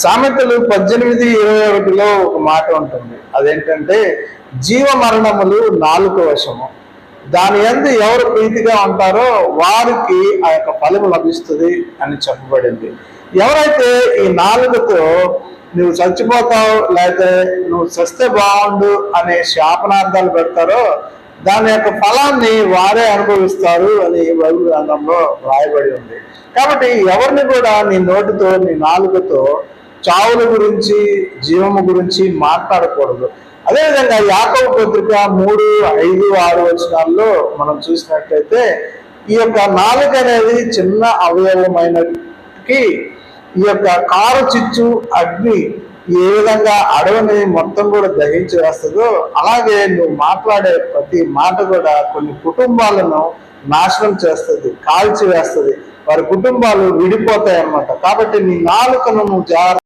సామెతలు పద్దెనిమిది ఇరవై ఒకటిలో ఒక మాట ఉంటుంది. అదేంటంటే జీవ మరణములు నాలుక వశము. దాని ఎందు ఎవరు ప్రీతిగా ఉంటారో వారికి ఆ యొక్క ఫలము లభిస్తుంది అని చెప్పబడింది. ఎవరైతే ఈ నాలుగుతో నువ్వు చచ్చిపోతావు లేకపోతే నువ్వు చస్తే బాగుండు అనే శాపనార్థాలు పెడతారో దాని యొక్క ఫలాన్ని వారే అనుభవిస్తారు అని బైబిల్ గ్రంథంలో రాయబడి ఉంది. కాబట్టి ఎవరిని కూడా నీ నోటితో నీ నాలుగుతో చావుల గురించి జీవము గురించి మాట్లాడకూడదు. అదేవిధంగా యాకవ పత్రిక మూడు ఐదు ఆరు వచనాల్లో మనం చూసినట్లయితే ఈ యొక్క నాలుగు అనేది చిన్న అవయవమైనకి ఈ యొక్క కారు చిచ్చు అగ్ని ఏ విధంగా అడవిని మొత్తం కూడా దహించి వేస్తుందో అలాగే నువ్వు మాట్లాడే ప్రతి మాట కూడా కొన్ని కుటుంబాలను నాశనం చేస్తుంది కాల్చి వేస్తుంది వారి కుటుంబాలు విడిపోతాయి అన్నమాట కాబట్టి నీ నాలుకను నువ్వు జాగ్రత్త